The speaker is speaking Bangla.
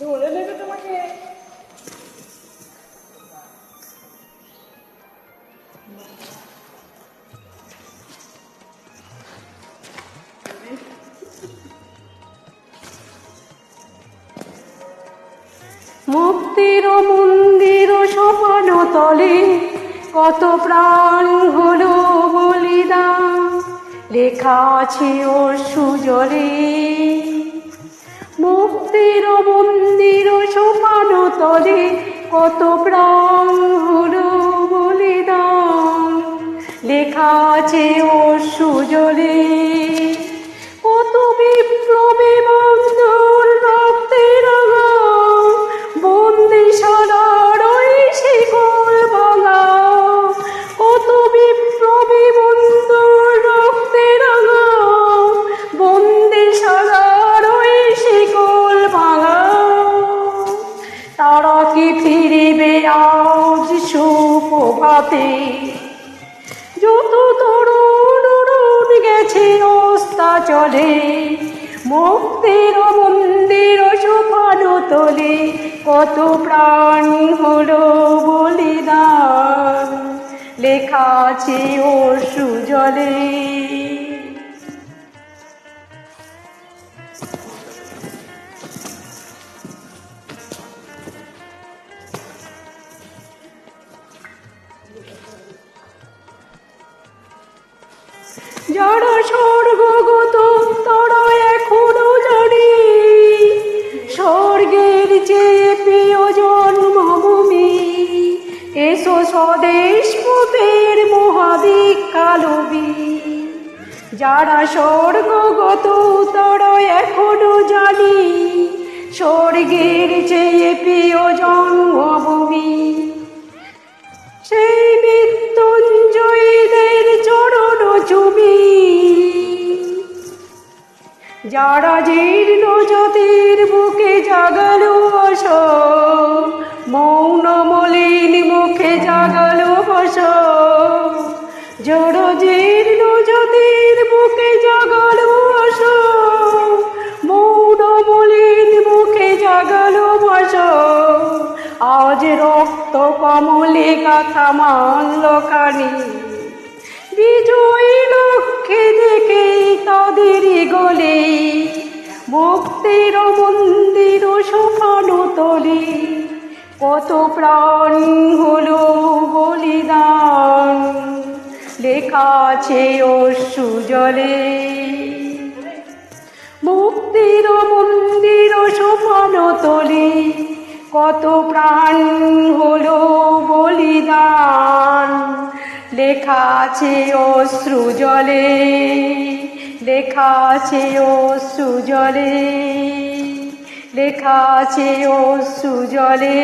ধরে নেবে তোমাকে। মুক্তির মন্দির সপান তলে, কত প্রাণ হলো বলিদান। লেখা আছে ও সুজলে। মুক্তির মন্দির সোপান তলে কত প্রাণ হলো বলিদান। লেখা আছে ও সুজলে কত বিপ্লবী আজ সুপ্রভাতে। যত তরুণ রুণ গেছে ওস্তা চলে মুক্তির মন্দির সোপান তোলে কত প্রাণ হলো বলিদান। লেখা আছে ও সুজলে যারা স্বর্গগত তারা এখনও জানি। স্বর্গের যে প্রিয় জন্মভূমি এসো স্বদেশ পুতের মহাদিক কালবি যারা স্বর্গগত তারা এখনও জানি, স্বর্গের চেয়ে প্রিয় যারা জীর্ণ জ্যোতির বুকে জাগালো বস, মৌন মলিন মুখে জাগালো বস। জড় জীর্ণ জ্যোতির বুকে জাগালো বস, মৌন মলিন মুখে জাগালো বস। আজ রক্ত কমলে গাথা মানল কানি বিজয়ী লক্ষ্যে দেখে মুক্তির মন্দির সোফানো তলে। কত প্রাণ হলো বলিদান। লেখা আছে অশ্রুজলে মুক্তির মন্দির সোপান তোলে। কত প্রাণ হলো বলিদান। লেখা আছে অশ্রু জলে। লেখা আছে ও সুজলে লেখা আছে ও জলে